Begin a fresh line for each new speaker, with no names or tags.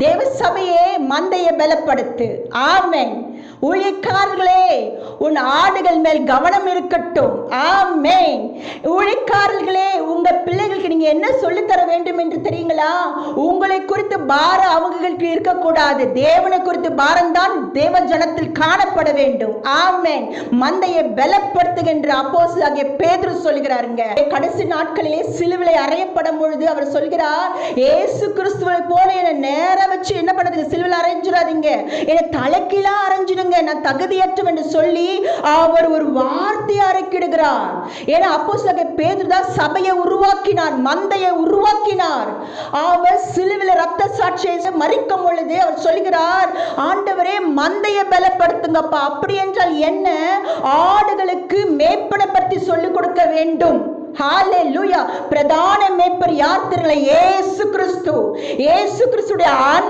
தேவ சபையே மந்தையை பலப்படுத்து. ஆமென். ஊழியக்காரர்களே உன் ஆடுகள் மேல் கவனம் இருக்கட்டும். ஆமென். ஊழியக்காரர்களே நீங்க என்ன சொல்லி தர வேண்டும் என்று தெரியுங்களா? உங்களை குறித்து பாரம் அவங்களுக்கு இருக்கக்கூடாது. தேவனை குறித்து பாரம் தான் தேவ ஜனத்தில் காணப்பட வேண்டும். ஆமென். மந்தையை பலப்படுத்துகின்ற அப்போஸ் ஆகிய பேதுரு சொல்கிறாருங்க கடைசி நாட்களிலே சிலுவிலை அறையப்படும் பொழுது அவர் சொல்கிறார் ஏசு கிறிஸ்துவை போல என்ன நேர வச்சு என்ன சிலுவில் அரைஞ்சிடாதீங்க. என்னை தலைக்கீழா அரைஞ்சிடுங்க. நான் தகுதியற்றம் என்று சொல்லி அவர் ஒரு வார்த்தையை அரைக்கிடுகிறார். ஏன்னா அப்போ சில பேதர் தான் சபையை உருவாக்கினார் மந்தையை உருவாக்கினார். அவர் சிலுவில் ரத்த சாட்சியை மறிக்கும் பொழுது அவர் சொல்கிறார் ஆண்டவரே மந்தையை பலப்படுத்துங்கப்பா. அப்படி என்றால் என்ன? ஆடுகளுக்கு மேய்ப்பனை பற்றி சொல்லிக் கொடுக்க வேண்டும். ஹalleluya. பிரதான மேய்ப்பர் யார் தெரியல இயேசு கிறிஸ்து. ஏசு கிறிஸ்துடைய